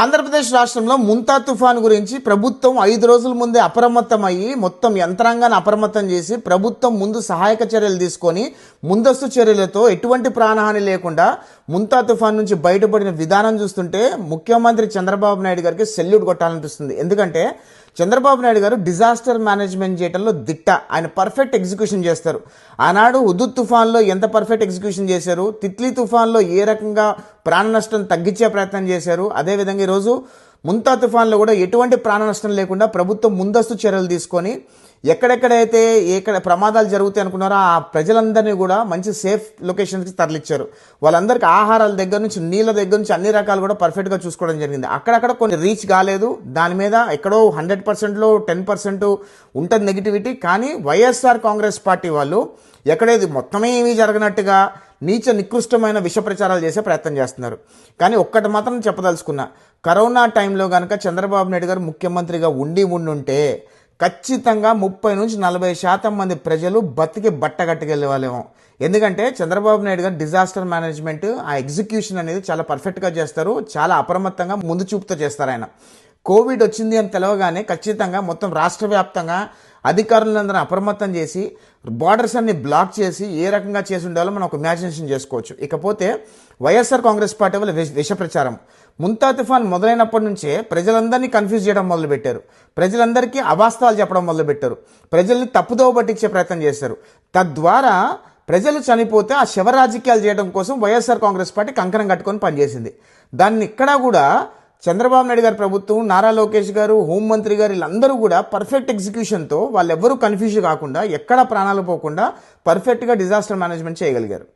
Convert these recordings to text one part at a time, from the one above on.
ఆంధ్రప్రదేశ్ రాష్ట్రంలో ముంతా తుఫాన్ గురించి ప్రభుత్వం ఐదు రోజుల ముందే అప్రమత్తం అయ్యి మొత్తం యంత్రాంగాన్ని అప్రమత్తం చేసి ప్రభుత్వం ముందు సహాయక చర్యలు తీసుకొని ముందస్తు చర్యలతో ఎటువంటి ప్రాణహాని లేకుండా ముంతా తుఫాన్ నుంచి బయటపడిన విధానం చూస్తుంటే ముఖ్యమంత్రి చంద్రబాబు నాయుడు గారికి సెల్యూట్ కొట్టాలనిపిస్తుంది. ఎందుకంటే చంద్రబాబు నాయుడు గారు డిజాస్టర్ మేనేజ్మెంట్ చేయడంలో దిట్ట. ఆయన పర్ఫెక్ట్ ఎగ్జిక్యూషన్ చేస్తారు. ఆనాడు ఉదుత్ తుఫాన్లో ఎంత పర్ఫెక్ట్ ఎగ్జిక్యూషన్ చేశారు? తిత్లీ తుఫాన్లో ఏ రకంగా ప్రాణ నష్టం తగ్గించే ప్రయత్నం చేశారు? అదేవిధంగా ఈరోజు ముంతా తుఫాన్లో కూడా ఎటువంటి ప్రాణ నష్టం లేకుండా ప్రభుత్వం ముందస్తు చర్యలు తీసుకొని ఎక్కడెక్కడైతే ఎక్కడ ప్రమాదాలు జరుగుతాయి అనుకున్నారో ఆ ప్రజలందరినీ కూడా మంచి సేఫ్ లొకేషన్స్కి తరలిచ్చారు. వాళ్ళందరికీ ఆహారాల దగ్గర నుంచి నీళ్ళ దగ్గర నుంచి అన్ని రకాలు కూడా పర్ఫెక్ట్గా చూసుకోవడం జరిగింది. అక్కడక్కడ కొన్ని రీచ్ కాలేదు. దాని మీద ఎక్కడో హండ్రెడ్ పర్సెంట్లో టెన్ పర్సెంట్ ఉంటుంది నెగిటివిటీ. కానీ వైఎస్ఆర్ కాంగ్రెస్ పార్టీ వాళ్ళు ఎక్కడేది మొత్తమే ఏమీ జరగనట్టుగా నీచ నికృష్టమైన విష ప్రచారాలు చేసే ప్రయత్నం చేస్తున్నారు. కానీ ఒక్కటి మాత్రం చెప్పదలుచుకున్నా. కరోనా టైంలో కనుక చంద్రబాబు నాయుడు గారు ముఖ్యమంత్రిగా ఉండి ఉండుంటే ఖచ్చితంగా ముప్పై నుంచి నలభై శాతం మంది ప్రజలు బతికి బట్టగట్టుకెళ్ళే వాళ్ళేమో ఎందుకంటే చంద్రబాబు నాయుడు గారు డిజాస్టర్ మేనేజ్మెంట్ ఆ ఎగ్జిక్యూషన్ అనేది చాలా పర్ఫెక్ట్గా చేస్తారు చాలా అప్రమత్తంగా ముందు చూపుతో చేస్తారు ఆయన. కోవిడ్ వచ్చింది అని తెలవగానే ఖచ్చితంగా మొత్తం రాష్ట్ర వ్యాప్తంగా అధికారులందరూ అప్రమత్తం చేసి బార్డర్స్ అన్ని బ్లాక్ చేసి ఏ రకంగా చేసి ఉండాలో మనం ఒక ఇమాజినేషన్ చేసుకోవచ్చు. ఇకపోతే వైఎస్ఆర్ కాంగ్రెస్ పార్టీ వాళ్ళ విష- ప్రచారం. ముంతా తుఫాన్ మొదలైనప్పటి నుంచే ప్రజలందరినీ కన్ఫ్యూజ్ చేయడం మొదలుపెట్టారు. ప్రజలందరికీ అవాస్తవాలు చెప్పడం మొదలుపెట్టారు. ప్రజల్ని తప్పుదోవ పట్టించే ప్రయత్నం చేశారు. తద్వారా ప్రజలు చనిపోతే ఆ శవ రాజకీయాలు చేయడం కోసం వైఎస్ఆర్ కాంగ్రెస్ పార్టీ కంకణం కట్టుకొని పనిచేసింది. దాన్ని ఇక్కడ కూడా చంద్రబాబు నాయుడు గారి ప్రభుత్వం నారా లోకేష్ గారు హోంమంత్రి గారు వీళ్ళందరూ కూడా పర్ఫెక్ట్ ఎగ్జిక్యూషన్తో వాళ్ళెవ్వరూ కన్ఫ్యూజ్ కాకుండా ఎక్కడా ప్రాణాలు పోకుండా పర్ఫెక్ట్గా డిజాస్టర్ మేనేజ్మెంట్ చేయగలిగారు.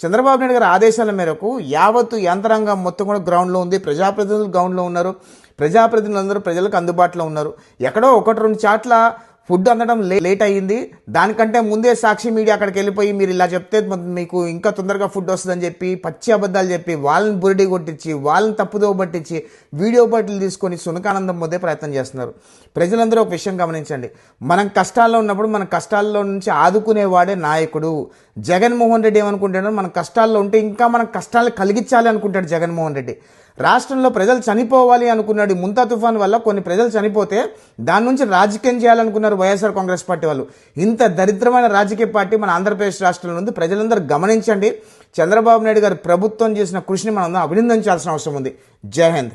చంద్రబాబు నాయుడు గారి ఆదేశాల మేరకు యావత్తు యంత్రాంగం మొత్తం కూడా గ్రౌండ్లో ఉంది. ప్రజాప్రతినిధులు గ్రౌండ్లో ఉన్నారు. ప్రజాప్రతినిధులందరూ ప్రజలకు అందుబాటులో ఉన్నారు. ఎక్కడో ఒకటి రెండు చాట్ల ఫుడ్ అందడం లే- లేట్ అయ్యింది. దానికంటే ముందే సాక్షి మీడియా అక్కడికి వెళ్ళిపోయి మీరు ఇలా చెప్తే మీకు ఇంకా తొందరగా ఫుడ్ వస్తుందని చెప్పి పచ్చి అబద్ధాలు చెప్పి వాళ్ళని బురిడి కొట్టించి వాళ్ళని తప్పుదో పట్టించి వీడియో బట్టలు తీసుకొని సునకానందం పొందే ప్రయత్నం చేస్తున్నారు. ప్రజలందరూ ఒక విషయం గమనించండి. మనం కష్టాల్లో ఉన్నప్పుడు మన కష్టాల్లో నుంచి ఆదుకునేవాడే నాయకుడు. జగన్మోహన్ రెడ్డి ఏమనుకుంటాడో మన కష్టాల్లో ఉంటే ఇంకా మనం కష్టాలు కలిగించాలి అనుకుంటాడు జగన్మోహన్ రెడ్డి. రాష్ట్రంలో ప్రజలు చనిపోవాలి అనుకున్నాడు ముంతా తుఫాన్ వల్ల కొన్ని ప్రజలు చనిపోతే దాని నుంచి రాజకీయం చేయాలనుకున్నారు వైఎస్ఆర్ కాంగ్రెస్ పార్టీ వాళ్ళు. ఇంత దరిద్రమైన రాజకీయ పార్టీ మన ఆంధ్రప్రదేశ్ రాష్ట్రంలో ఉంది. ప్రజలందరూ గమనించండి. చంద్రబాబు నాయుడు గారి ప్రభుత్వం చేసిన కృషిని మనం అభినందించాల్సిన అవసరం ఉంది. జై హింద్.